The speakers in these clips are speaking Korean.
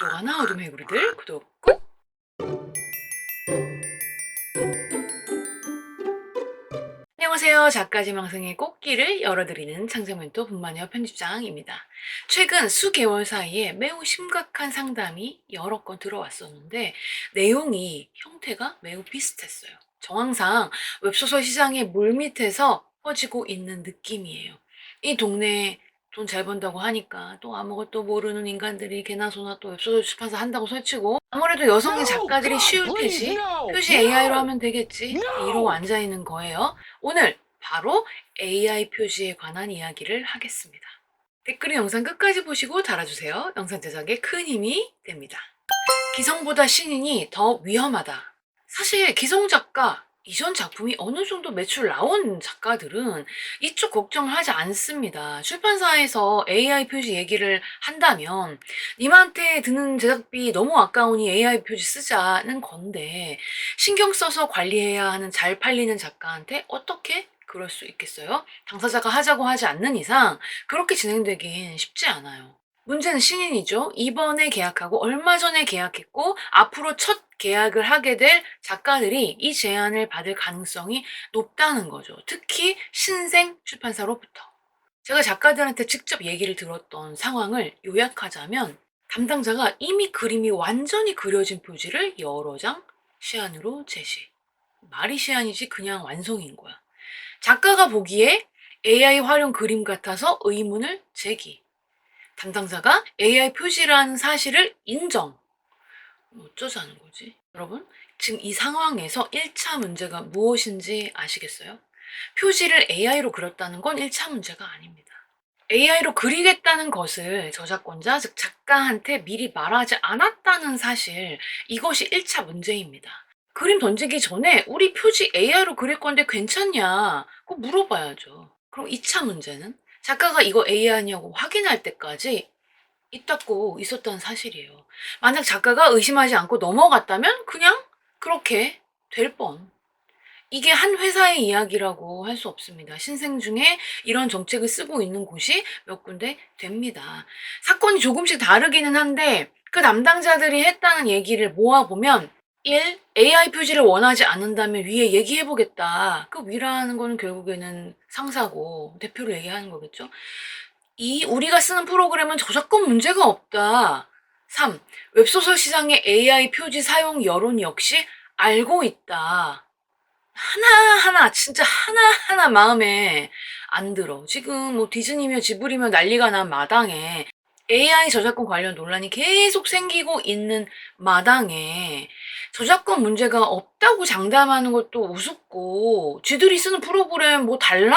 또하나 어둠의 구리들 구독 꾹! 안녕하세요. 작가지망생의 꽃길을 열어드리는 창작멘토 분마녀 편집장입니다. 최근 수개월 사이에 매우 심각한 상담이 여러 건 들어왔었는데 내용이 형태가 매우 비슷했어요. 정황상 웹소설 시장의 물밑에서 퍼지고 있는 느낌이에요. 이 동네에 돈 잘 번다고 하니까 또 아무것도 모르는 인간들이 개나 소나 또 웹소설 출판사 한다고 설치고 아무래도 여성의 작가들이 쉬울 테지 표시 AI로 하면 되겠지 이러고 앉아있는 거예요. 오늘 바로 AI 표시에 관한 이야기를 하겠습니다. 댓글은 영상 끝까지 보시고 달아주세요. 영상 제작에 큰 힘이 됩니다. 기성보다 신인이 더 위험하다. 사실 기성 작가 이전 작품이 어느 정도 매출 나온 작가들은 이쪽 걱정을 하지 않습니다. 출판사에서 AI 표시 얘기를 한다면 님한테 드는 제작비 너무 아까우니 AI 표시 쓰자는 건데 신경 써서 관리해야 하는 잘 팔리는 작가한테 어떻게 그럴 수 있겠어요? 당사자가 하자고 하지 않는 이상 그렇게 진행되긴 쉽지 않아요. 문제는 신인이죠. 이번에 계약하고 얼마 전에 계약했고 앞으로 첫 계약을 하게 될 작가들이 이 제안을 받을 가능성이 높다는 거죠. 특히 신생 출판사로부터. 제가 작가들한테 직접 얘기를 들었던 상황을 요약하자면 담당자가 이미 그림이 완전히 그려진 표지를 여러 장 시안으로 제시. 말이 시안이지 그냥 완성인 거야. 작가가 보기에 AI 활용 그림 같아서 의문을 제기. 담당자가 AI 표시라는 사실을 인정. 어쩌자는 거지? 여러분, 지금 이 상황에서 1차 문제가 무엇인지 아시겠어요? 표시를 AI로 그렸다는 건 1차 문제가 아닙니다. AI로 그리겠다는 것을 저작권자, 즉 작가한테 미리 말하지 않았다는 사실, 이것이 1차 문제입니다. 그림 던지기 전에 우리 표지 AI로 그릴 건데 괜찮냐? 꼭 물어봐야죠. 그럼 2차 문제는 작가가 이거 AI냐고 확인할 때까지 있다고 있었다는 사실이에요. 만약 작가가 의심하지 않고 넘어갔다면 그냥 그렇게 될 뻔. 이게 한 회사의 이야기라고 할 수 없습니다. 신생 중에 이런 정책을 쓰고 있는 곳이 몇 군데 됩니다. 사건이 조금씩 다르기는 한데 그 담당자들이 했다는 얘기를 모아보면 1. AI 표시를 원하지 않는다면 위에 얘기해보겠다. 그 위라는 거는 결국에는 상사고 대표로 얘기하는 거겠죠. 2. 우리가 쓰는 프로그램은 저작권 문제가 없다. 3. 웹소설 시장의 AI 표지 사용 여론 역시 알고 있다. 하나하나, 진짜 하나하나 마음에 안 들어. 지금 뭐 디즈니며 지브리며 난리가 난 마당에 AI 저작권 관련 논란이 계속 생기고 있는 마당에 저작권 문제가 없다고 장담하는 것도 우습고 쥐들이 쓰는 프로그램 뭐 달라?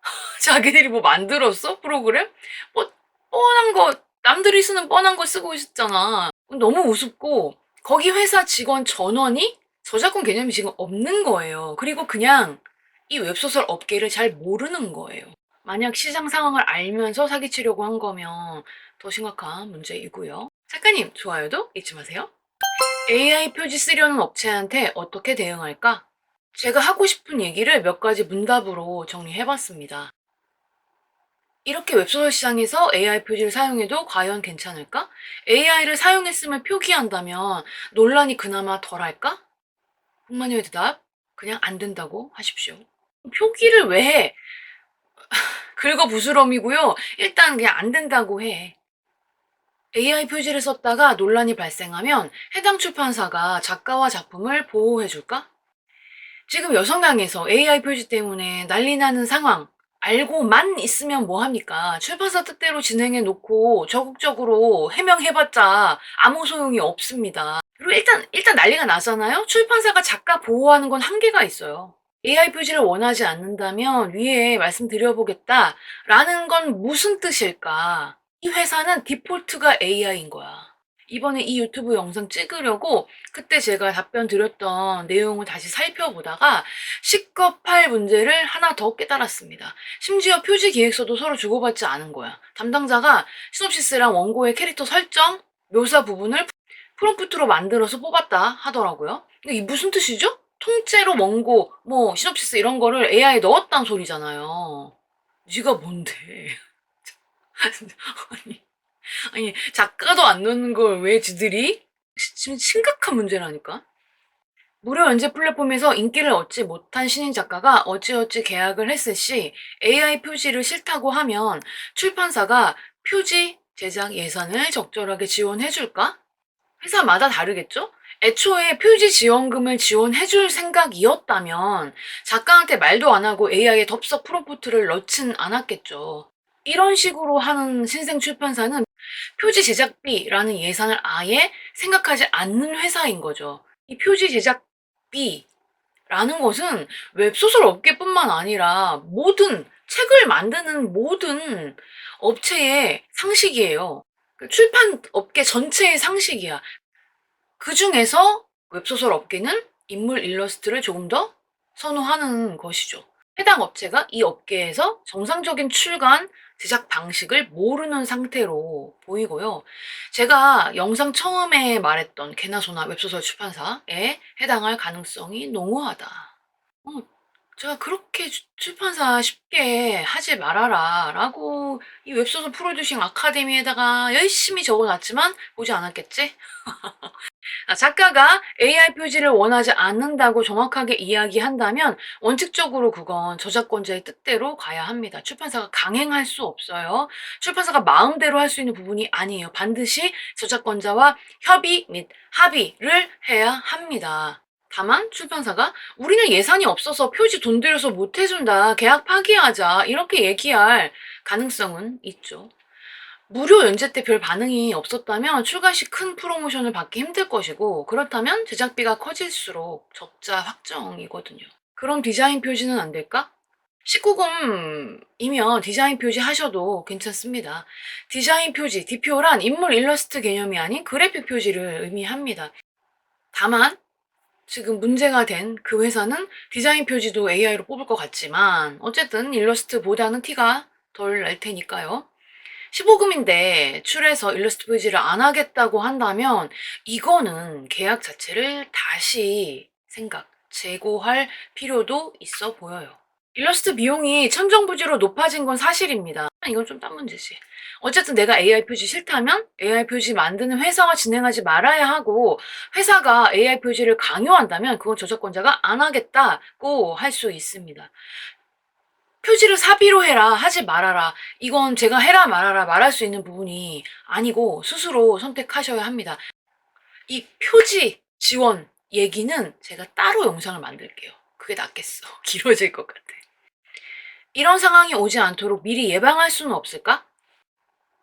자기들이 뭐 만들었어? 프로그램? 뭐 뻔한 거 남들이 쓰는 뻔한 거 쓰고 있었잖아. 너무 우습고 거기 회사 직원 전원이 저작권 개념이 지금 없는 거예요. 그리고 그냥 이 웹소설 업계를 잘 모르는 거예요. 만약 시장 상황을 알면서 사기치려고 한 거면 더 심각한 문제이고요. 작가님, 좋아요도 잊지 마세요. AI 표지 쓰려는 업체한테 어떻게 대응할까? 제가 하고 싶은 얘기를 몇 가지 문답으로 정리해봤습니다. 이렇게 웹소설 시장에서 AI 표지를 사용해도 과연 괜찮을까? AI를 사용했음을 표기한다면 논란이 그나마 덜할까? 홍마녀의 대답, 그냥 안 된다고 하십시오. 표기를 왜 해? 긁어 부스럼이고요. 일단 그냥 안 된다고 해. AI 표지를 썼다가 논란이 발생하면 해당 출판사가 작가와 작품을 보호해줄까? 지금 여성당에서 AI 표지 때문에 난리 나는 상황, 알고만 있으면 뭐합니까? 출판사 뜻대로 진행해 놓고 적극적으로 해명해봤자 아무 소용이 없습니다. 그리고 일단, 일단 난리가 나잖아요? 출판사가 작가 보호하는 건 한계가 있어요. AI 표지를 원하지 않는다면 위에 말씀드려보겠다. 라는 건 무슨 뜻일까? 이 회사는 디폴트가 AI인 거야. 이번에 이 유튜브 영상 찍으려고 그때 제가 답변 드렸던 내용을 다시 살펴보다가 시급할 문제를 하나 더 깨달았습니다. 심지어 표지 기획서도 서로 주고받지 않은 거야. 담당자가 시놉시스랑 원고의 캐릭터 설정, 묘사 부분을 프롬프트로 만들어서 뽑았다 하더라고요. 근데 이 무슨 뜻이죠? 통째로 원고, 뭐 시놉시스 이런 거를 AI에 넣었단 소리잖아요. 네가 뭔데? 아니, 아니 작가도 안 넣는 걸 왜 지들이? 지금 심각한 문제라니까. 무료 연재 플랫폼에서 인기를 얻지 못한 신인 작가가 어찌어찌 계약을 했을 시 AI 표지를 싫다고 하면 출판사가 표지 제작 예산을 적절하게 지원해줄까? 회사마다 다르겠죠? 애초에 표지 지원금을 지원해줄 생각이었다면 작가한테 말도 안 하고 AI에 덥석 프롬프트를 넣진 않았겠죠. 이런 식으로 하는 신생 출판사는 표지 제작비라는 예산을 아예 생각하지 않는 회사인 거죠. 이 표지 제작비라는 것은 웹소설 업계뿐만 아니라 모든 책을 만드는 모든 업체의 상식이에요. 그 출판 업계 전체의 상식이야. 그 중에서 웹소설 업계는 인물 일러스트를 조금 더 선호하는 것이죠. 해당 업체가 이 업계에서 정상적인 출간, 제작 방식을 모르는 상태로 보이고요. 제가 영상 처음에 말했던 개나소나 웹소설 출판사에 해당할 가능성이 농후하다. 어, 제가 그렇게 주- 출판사 쉽게 하지 말아라 라고 이 웹소설 프로듀싱 아카데미에다가 열심히 적어놨지만 보지 않았겠지? 아, 작가가 AI 표지를 원하지 않는다고 정확하게 이야기한다면 원칙적으로 그건 저작권자의 뜻대로 가야 합니다. 출판사가 강행할 수 없어요. 출판사가 마음대로 할 수 있는 부분이 아니에요. 반드시 저작권자와 협의 및 합의를 해야 합니다. 다만 출판사가 우리는 예산이 없어서 표지 돈 들여서 못 해준다. 계약 파기하자. 이렇게 얘기할 가능성은 있죠. 무료 연재 때 별 반응이 없었다면 출간 시큰 프로모션을 받기 힘들 것이고 그렇다면 제작비가 커질수록 적자 확정이거든요. 그럼 디자인 표지는 안 될까? 19금이면 디자인 표지 하셔도 괜찮습니다. 디자인 표지, 디표란 인물 일러스트 개념이 아닌 그래픽 표지를 의미합니다. 다만 지금 문제가 된 그 회사는 디자인 표지도 AI로 뽑을 것 같지만 어쨌든 일러스트보다는 티가 덜 날 테니까요. 15금인데 출해서 일러스트 표지를 안 하겠다고 한다면 이거는 계약 자체를 다시 생각, 재고할 필요도 있어 보여요. 일러스트 비용이 천정부지로 높아진 건 사실입니다. 이건 좀 딴 문제지. 어쨌든 내가 AI 표지 싫다면 AI 표지 만드는 회사와 진행하지 말아야 하고 회사가 AI 표지를 강요한다면 그건 저작권자가 안 하겠다고 할 수 있습니다. 표지를 사비로 해라, 하지 말아라. 이건 제가 해라 말아라 말할 수 있는 부분이 아니고 스스로 선택하셔야 합니다. 이 표지 지원 얘기는 제가 따로 영상을 만들게요. 그게 낫겠어. 길어질 것 같아. 이런 상황이 오지 않도록 미리 예방할 수는 없을까?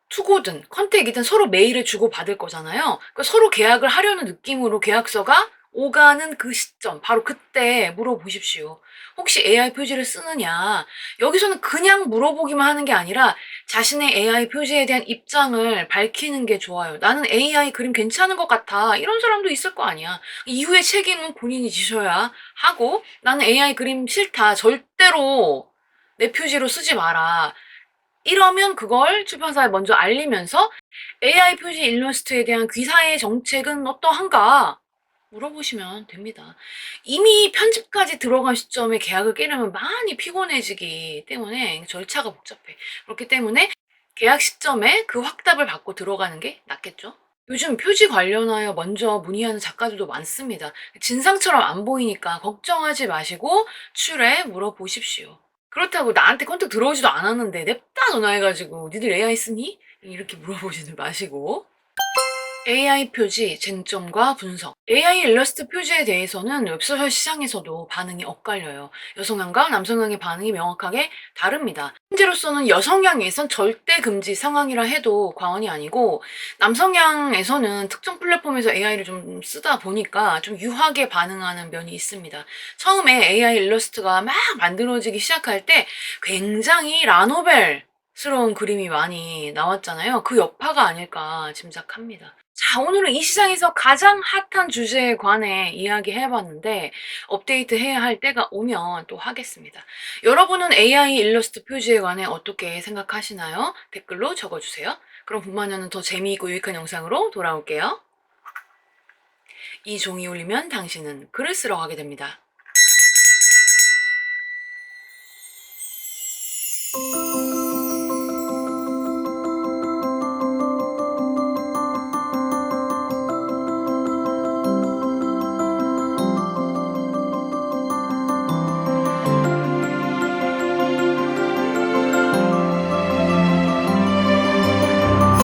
투고든 컨택이든 서로 메일을 주고 받을 거잖아요. 그러니까 서로 계약을 하려는 느낌으로 계약서가 오가는 그 시점, 바로 그때 물어보십시오. 혹시 AI 표지를 쓰느냐? 여기서는 그냥 물어보기만 하는 게 아니라 자신의 AI 표지에 대한 입장을 밝히는 게 좋아요. 나는 AI 그림 괜찮은 것 같아. 이런 사람도 있을 거 아니야. 이후의 책임은 본인이 지셔야 하고 나는 AI 그림 싫다. 절대로 내 표지로 쓰지 마라. 이러면 그걸 출판사에 먼저 알리면서 AI 표지 일러스트에 대한 귀사의 정책은 어떠한가 물어보시면 됩니다. 이미 편집까지 들어간 시점에 계약을 깨려면 많이 피곤해지기 때문에 절차가 복잡해. 그렇기 때문에 계약 시점에 그 확답을 받고 들어가는 게 낫겠죠? 요즘 표지 관련하여 먼저 문의하는 작가들도 많습니다. 진상처럼 안 보이니까 걱정하지 마시고 출에 물어보십시오. 그렇다고 나한테 컨택 들어오지도 않았는데 냅다 전화 해가지고 니들 AI 쓰니? 이렇게 물어보지는 마시고 AI 표지 쟁점과 분석 AI 일러스트 표지에 대해서는 웹소설 시장에서도 반응이 엇갈려요. 여성향과 남성향의 반응이 명확하게 다릅니다. 현재로서는 여성향에선 절대 금지 상황이라 해도 과언이 아니고 남성향에서는 특정 플랫폼에서 AI를 좀 쓰다 보니까 좀 유하게 반응하는 면이 있습니다. 처음에 AI 일러스트가 막 만들어지기 시작할 때 굉장히 라노벨 스러운 그림이 많이 나왔잖아요. 그 여파가 아닐까 짐작합니다. 자, 오늘은 이 시장에서 가장 핫한 주제에 관해 이야기해봤는데 업데이트 해야 할 때가 오면 또 하겠습니다. 여러분은 AI 일러스트 표지에 관해 어떻게 생각하시나요? 댓글로 적어주세요. 그럼 분만년은 더 재미있고 유익한 영상으로 돌아올게요. 이 종이 울리면 당신은 글을 쓰러 가게 됩니다.